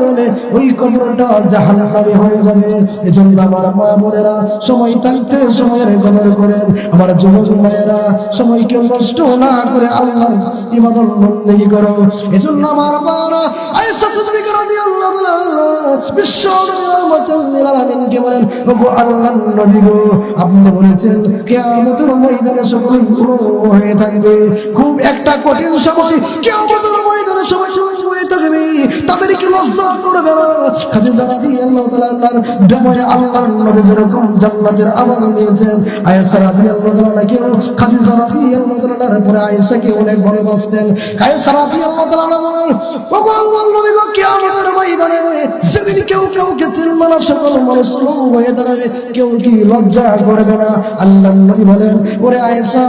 কারণে ওই কবরটা জাহান্নামে হয়ে যাবে। এজন্য আমার মা বোনেরা, সময় থাকতে সময়ের কদর করেন। আমার যুবক মায়েরা সময়কে নষ্ট না করে আল্লাহর ইবাদত বন্দেগী করো। এজন্য আমার মারা আয়েশা সিদ্দিকা রাদিয়াল্লাহু বিশ্ব আলামিনকে বলেন, ওগো আল্লাহর নবী গো, আপনি বলেছেন কিয়ামতের ময়দানে সকলেই হয়ে থাকবে। খুব একটা কঠিন সময় কিয়ামতের ময়দানে সবাই হয়ে থাকবে। তাদেরকে লজ্জা করবে না খাদিজা রাদিয়াল্লাহু তাআলা ব্যাপারে আল্লাহর নবী যেরকম জান্নাতের আমল দিয়েছেন আয়েশা রাদিয়াল্লাহু তাআলা খাদিজা রাদিয়াল্লাহু তাআলার পরে অনেক ভালোবাসতেন। আয়েশা রাদিয়াল্লাহু তাআলা বলেন আল্লাহর নবী কিয়ামতের ময়দানে কাউকে সকল মানুষ হয়ে দাঁড়াবে, কেউ কি লজ্জা করবে না? আল্লাহ নবী বলেন, ওরে আয়েশা,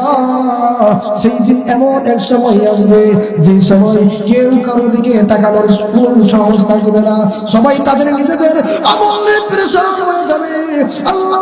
সেই দিন এমন এক সময় আসবে, যে সময় কেউ কারও দিকে তাকানোর কোন সাহস থাকবে না। সবাই তাদের নিজেদের আমল নিয়ে প্রেশার হয়ে যাবে। আল্লাহ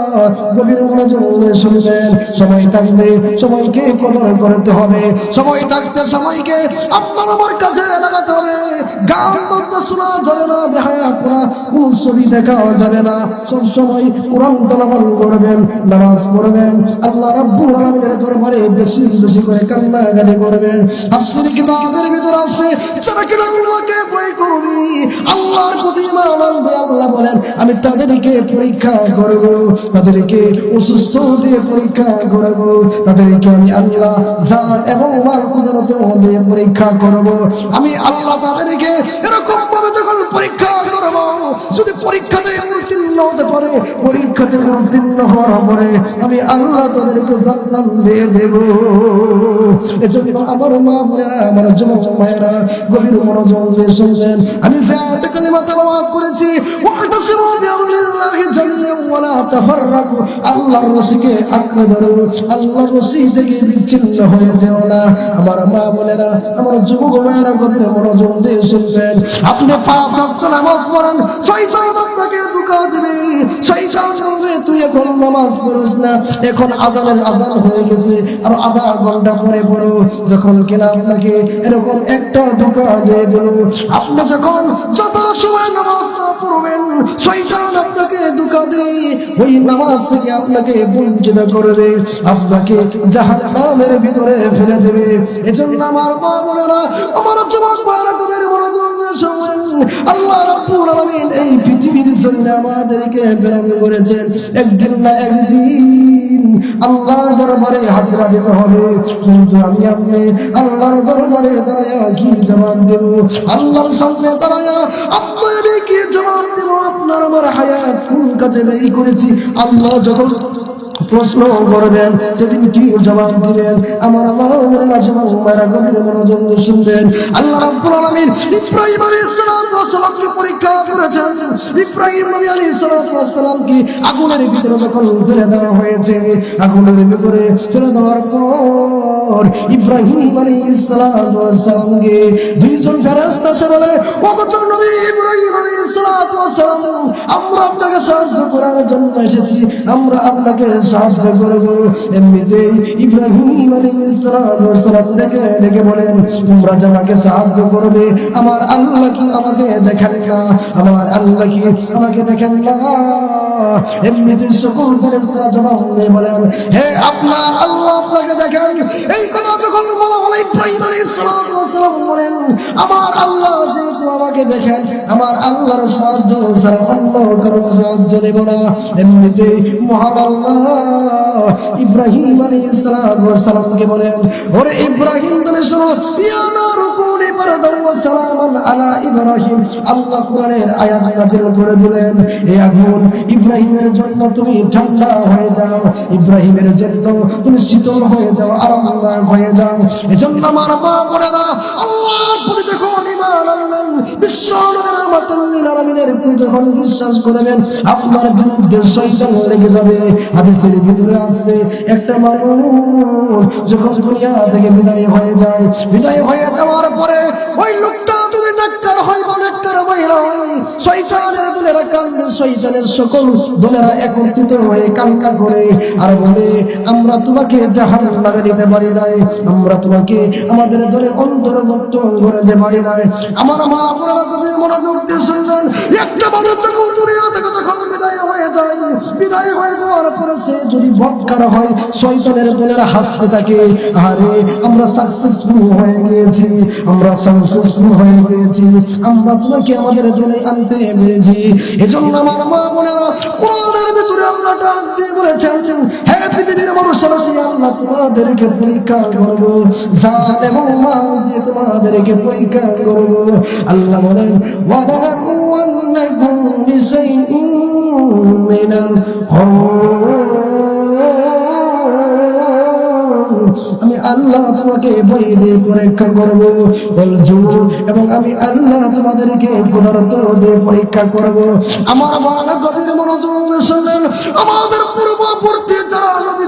মনোযোগ শুনবেন। সময় থাকতে সময়কে কদর করতে হবে। সময় থাকতে সময়কে আপনার আমার কাছে লাগাতে হবে। ছবি দেখা যাবে না। করবেন আল্লাহ বেশি বেশি করে কান্নাকাটি করবেন। তাফসীর কিতাবের ভিতর আছে, যারা কিনা আল্লাহকে ভয় করবি আল্লাহর প্রতি ইমান আনবে, আল্লাহ বলেন, আমি তাদেরকে পরীক্ষা করব, তাদেরকে অসুস্থ দিয়ে পরীক্ষা করব, তাদেরকে আমি আল্লাহ জান এবং মাল কুদরত দিয়ে পরীক্ষা করব। আমি আল্লাহ তাদেরকে এরকম ভাবে যখন পরীক্ষা করব, যদি পরীক্ষা উত্তীর্ণ হতে পারে পরীক্ষাতে উত্তীর্ণ হওয়ার পরে আমি আল্লাহ তাদেরকে জান্নাত দিয়ে দেব। এজন্য আমার মা বোনেরা, আমার যুবক মায়েরা গভীর মনোযোগ দিয়ে শুনবেন। আমি সায়াতে কালিমা তেলাওয়াত করেছি তাফাররাকু। আল্লাহর আঁকড়ে ধরো। আল্লাহর থেকে বিচ্ছিন্ন হয়ে যেও না। আমার মা বোনেরা, আমার যুবক মায়েরা গভীর মনোযোগ দিয়ে আপনি পাঁচ ওয়াক্ত নামাজ পড়েন, শয়তান শয়তান বলবে তুই এখন নামাজ পড়িস না, এখন আজানের আজান হয়ে গেছে। আর আধা ঘণ্টা পরে পড়ো, যখন আপনাকে এরকম একটা ধোঁকা দিয়ে আপনি যখন যত সময় নামাজ না পড়বেন শয়তান আপনাকে ধোঁকা দিয়ে ওই নামাজ থেকে আপনাকে বঞ্চিত করবে, আপনাকে জাহান্নামের ভিতরে ফেলে দেবে। এজন্য আমার মা বোনেরা, আমার কবির আল্লাহ পৃথিবীর জন্য আমাদেরকে প্রেরণ করেছেন একদিন না একদিন আল্লাহর দরবারে হাজিরা যেতে হবে। কিন্তু আমি আপনি আল্লাহর দরবারে দাঁড়ায় কি জবান দেব? আল্লাহর সামনে দাঁড়ায় আপনি আমি কি জবাব দেব? আপনার আমার হায়াত কোন কাজে ব্যয় করেছি? আল্লাহ যখন প্রশ্ন করবেন, সেদিন কি জবাব দিবেন? আমার মাওলানা মারা গভীর মনোযোগ শুনবেন। আল্লাহ রাব্বুল আলামিন ইব্রাহিম আলাইহিস সালাম সালামকে পরীক্ষা করেছেন। ইব্রাহিম নবী আলাইহিস সালামকে আগুনের ভিতরে যখন ফেলে দেওয়া হয়েছে, আগুনের ভিতরে ফেলে দেওয়ার পর ইব্রাহিম আলাইহিস সালামকে দুইজন ফেরেশতা এসে বলে, ওগো নবী ইব্রাহিম আলাইহিস সালাম আপনাকে সাহায্য করার জন্য এসেছি। আমরা আপনাকে সাহায্য করব। এমনিতেই ইব্রাহিম ডেকে ডেকে বলেন, তোমরা যে আমাকে সাহায্য করবে, আমার আল্লাহ কি আমাকে দেখেন না? আমার আল্লাহ কি আমাকে দেখেন না? এমনিতে সকল ফেরেশতারা জবাব বলেন, হে আপনার আল্লাহ আপনাকে দেখেন। এই কথা যখন বলা হলো, ইব্রাহিম আলাইহিস সালাম বলেন, আমার আল্লাহ আমাকে দেখে আমার আল্লাহর সাহায্য ছাড়া অন্য কারও সাহায্য নেব না। এমনিতে মহান আল্লাহ ইব্রাহিম আলী ইসলাম সালামকে বলেন, ওরে ইব্রাহিম তুমি শোনো, ইয়া আলা ইব্রাহিম, আল্লাহ কোরআনের আয়াত করে দিলেন। এই আগুন ইব্রাহিমের জন্য তুমি ঠান্ডা হয়ে যাও, ইব্রাহিমের জন্য তুমি শীতল হয়ে যাও, আরামদায়ক হয়ে যাও। এজন্য আমার মা বোনেরা, আল্লাহর প্রতি যখন আনলেন প্রতি যখন বিশ্বাস করবেন, আপনার বিরুদ্ধে শয়তান লেগে যাবে। হাদিসের ভিতরে আছে, একটা মানুষ যখন দুনিয়া থেকে বিদায় হয়ে যায়, বিদায় হয়ে যাওয়ার পরে ওই লোকটা যদি নাক্কার হয় বা নাক্কার মহিলা শয়তানের দলেরা কান্দে, শয়তানের সকল দলেরা একত্রিত হয়ে কান্না করে আর বলে, আমরা তোমাকে জাহান নামে নিতে পারি নাই, আমরা তোমাকে আমাদের দলে অন্তর্ভুক্ত করতে পারি নাই। আমার মা আপনারা কবির মনোযোগ দিয়ে শুনলেন একটা মানুষ যখন দুনিয়া থেকে যখন বিদায় হয়ে যায়, বিদায় হয়ে যাওয়ার পরে সে যদি বৎকার হয়, শয়তানের দলেরা হাসতে থাকে, আরে, আমরা সাকসেসফুল হয়ে গিয়েছি, আমরা সাকসেসফুল হয়ে গিয়েছি। আমরা তোমাকে আমাদের দলে আনতে পেরেছি। এজন্য আমার মা বোনেরা কোরআনের ভিতরে আল্লাহ ডাক দিয়ে বলেছেন, হে পৃথিবীর মানুষেরা আল্লাহ তোমাদেরকে পরীক্ষা করব। জালেম মা দিয়ে তোমাদেরকে পরীক্ষা করব। আল্লাহ বলেন ওয়ালা ওয়ান্নাকুম বিশাইইন মিনাল তোমাকে বই দিয়ে পরীক্ষা করব। এবং আমি আল্লাহ তোমাদেরকে পদার্থ দিয়ে পরীক্ষা করব। আমার গভীর মনোযোগ আমাদের পূর্ববর্তী যারা নবী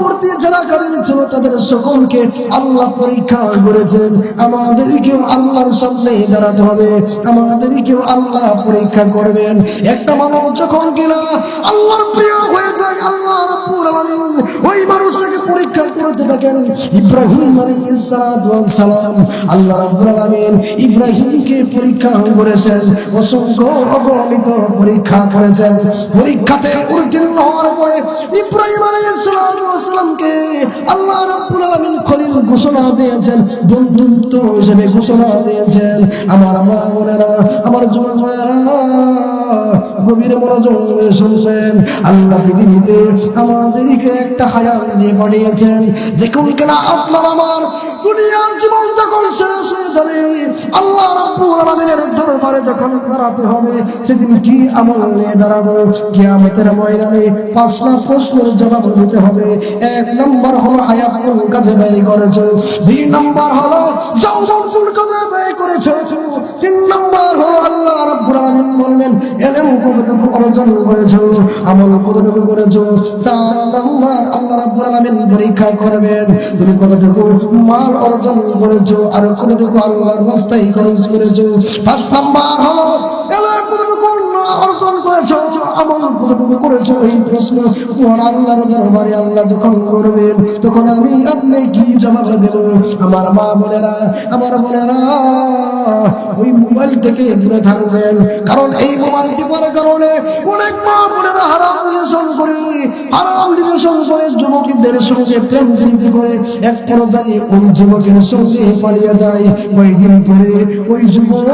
ছিল পূর্ববর্তী যারা জানি ছিল তাদের সকলকে আল্লাহ পরীক্ষা করেছেন আমাদেরকেও আল্লাহর সামনে দাঁড়াতে হবে, আমাদেরকেও আল্লাহ পরীক্ষা করবেন। একটা মানুষ যখন কিনা আল্লাহর প্রিয় হয়ে যায়, আল্লাহ ওই মানুষটাকে পরীক্ষা করতে থাকেন। ইব্রাহিম সালাম আল্লাহ রাব্বুল ইব্রাহিমকে পরীক্ষা করেছেন, অসংখ্য অগণিত পরীক্ষা করেছেন। পরীক্ষাতে উত্তীর্ণ হওয়ার পরে ইব্রাহিম আলাইহিস ঘোষণা দিয়েছেন বন্ধুত্ব হিসেবে ঘোষণা দিয়েছেন। আমার মা বোনেরা আমার যুবক গভীর মনোযোগ দিয়ে শুনবেন আল্লাহ পৃথিবীতে আমাদেরকে একটা হায়াত দিয়ে পাঠিয়েছেন। যে কোন কিনা আপনার আমার দুনিয়ার জীবন যখন শেষ হয়ে যাবে, আল্লাহ রাব্বুল দরবারে যখন দাঁড়াতে হবে, সেদিন কি আমল নিয়ে দাঁড়াবো? কিয়ামতের ময়দানে পাঁচটা প্রশ্নের জবাব দিতে হবে। এক নম্বর হলো হায়াত কোন কাজে ব্যয় করেছ। দুই নম্বর হলো যৌবন কোন কাজে বলবেন এলেম কতটুকু অর্জন করেছ, আমল কতটুকু করেছ। চার নম্বর আল্লাহ রাব্বুল আলামিন পরীক্ষা করবেন, তুমি কতটুকু মাল অর্জন করেছ আর কতটুকু আল্লাহর রাস্তায় খরচ করেছ। পাঁচ নাম্বার হলো এলেম কতটুকু অর্জন করেছ, আমল কতটুকু করেছ এই প্রশ্ন মহান আল্লাহর দরবারে আল্লাহ যখন করবেন, তখন আমি আপনি কি জবাব দেব? আমার মা বোনেরা, আমার বোনেরা, ওই মোবাইল থেকে দূরে থাকবেন। কারণ এই মোবাইল টিপার কারণে অনেক মা বোনেরা হারাম রিলেশন করে, হারাম রিলেশন করে যুবকদের সঙ্গে প্রেম প্রীতি করে, এক পর্যায়ে ওই যুবকের সঙ্গে পালিয়ে যায়। ওই দিন পরে ওই যুবক,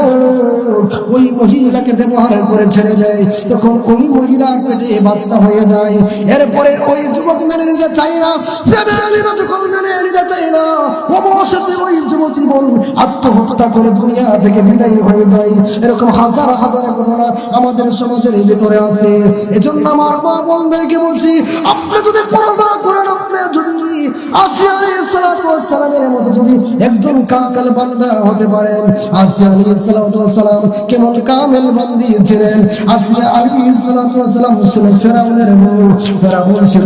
ওই মহিলাকে ব্যবহার করে ছেড়ে যায়। তখন ওই মহিলার পেটে বাচ্চা হয়ে যায়। এরপরে ওই যুবক মেনে নিতে চাই না আত্মহত্যা করে দুনিয়া থেকে বিদায় হয়ে যায়। এরকম হাজার হাজার ঘটনা আমাদের সমাজের ভিতরে আছে। এজন্য আমার মা বোনদেরকে বলছি, আপনি যদি আসিয়া একজন কামেল বান্দা হতে পারেন। আসিয়া আলী সালাম কেমন কামেল বান্দি ছিলেন আসিয়া আলী সালাম ছিল ফেরাউনের বউ। ফেরাউন ছিল,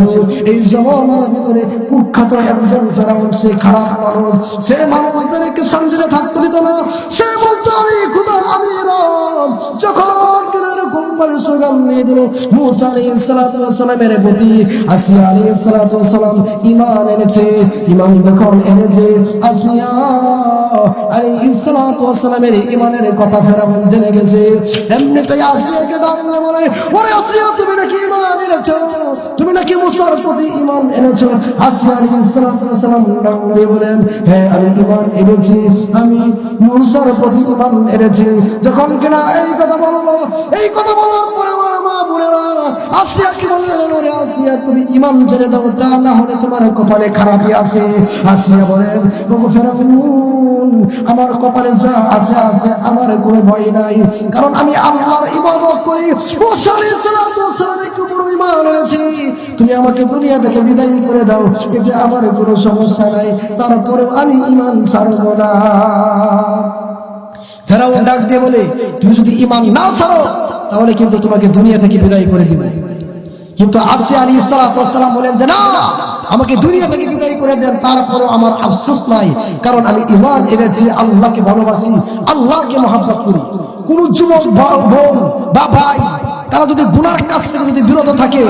এই জমানার ভিতরে কুখ্যাত একজন ফেরাউন, সে খারাপ মানুষ। সে মানুষদেরকে শান্তিতে থাকতে দিত না। সে দিয়ে দিল। মুসা প্রতি আসিয়া ঈমান এনেছে। ঈমান যখন এনেছে, আসিয়া ঈমানের কথা ফেরাউন জেনে গেছে। এমনিতেই বলে, ওরে আসিয়া, তুমি নাকি ঈমান এনেছো? তুমি নাকি মুসার প্রতি ঈমান এনেছো? আসিয়া দিয়ে বলেন হ্যাঁ আমি ঈমান এনেছি। আমি মুসার প্রতি ঈমান এনেছি। যখন কিনা এই কথা বলব তুমি ইমান ছেড়ে দাও তা না হলে তোমার কপালে খারাপই আছে। আসিয়া বলেন, ওগো ফেরাউন, আমার কপালে যা আছে আছে, আমার কোনো ভয় নাই। কারণ আমি আল্লাহর ইবাদত করি। ও সালে সালাতু ওয়াসালাম, একটু বড় ইমান এনেছি। তুমি আমাকে দুনিয়া থেকে বিদায় করে দাও, এতে আমার কোনো সমস্যা নাই। তারপরেও আমি ইমান ছাড়বো না। ফেরাউন ডাক দিয়ে বলে, তুমি যদি ইমান না ছাড়ো, তাহলে কিন্তু তোমাকে দুনিয়া থেকে বিদায় করে দিবে। কিন্তু আসিয়া আলী ইসলাম বলেন যে, না, আমাকে দুনিয়া থেকে বিদায় করে দেন, তারপরও আমার আফসোস নাই। কারণ আমি ইমান এনেছি, আল্লাহকে ভালোবাসি, আল্লাহকে মহাব্বত করি। কোন যুবক বোন, বা ভাই, তারা যদি গুনার কাছ থেকে যদি বিরত থাকে,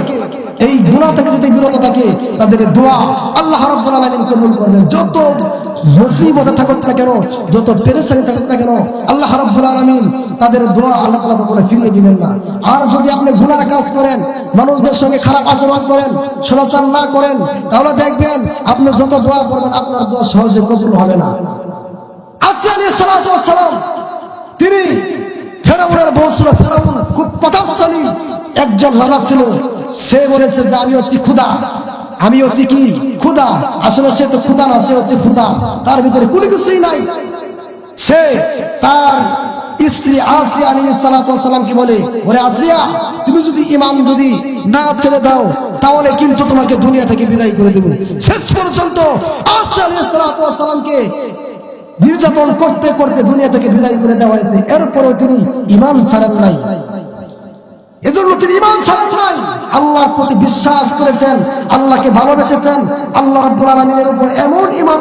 এই গুনাহ থেকে যদি বিরত থাকে, তাদের দোয়া আল্লাহ রাব্বুল কবুল করবেন। যত মুসিবতে থাকুক না কেন, যত পেরেশানি থাকুক না কেন, আল্লাহ রাব্বুল আলামিন তাদের দোয়া আল্লাহ তাআলা কখনো ফিরিয়ে দিবেন না। আর যদি আপনি গুনার কাজ করেন, মানুষদের সঙ্গে খারাপ আচরণ করেন সদাচার না করেন, তাহলে দেখবেন আপনি যত দোয়া করবেন, আপনার দোয়া সহজে কবুল হবে না। সালাম, তিনি ফেরাউনের বউ ছিল ফেরাউন, খুব প্রতাপশালী একজন রাজা ছিল। সে বলেছে যে, আমি হচ্ছি খুদা আমি হচ্ছি কি? খুদা আসলে সে তো খুদা না, সে হচ্ছে খুদা তার ভিতরে কোনো কিছুই নাই। সে তার স্ত্রী আসিয়া আলী সালামকে বলে? ওরে আসিয়া, তুমি যদি ইমান যদি না ছেড়ে দাও, তাহলে কিন্তু তোমাকে দুনিয়া থেকে বিদায় করে দেবো। শেষ পর্যন্ত আসিয়া আলী সালামকে নির্যাতন করতে করতে দুনিয়া থেকে বিদায় করে দেওয়া হয়েছে। এরপরও তিনি ইমান ছাড়েন নাই। এজন্য তিনি ইমান ছাড়েন নাই। আল্লাহর প্রতি বিশ্বাস করেছেন, আল্লাহকে ভালোবেসেছেন, আল্লাহ রাব্বুল আলামিনের উপর এমন ইমান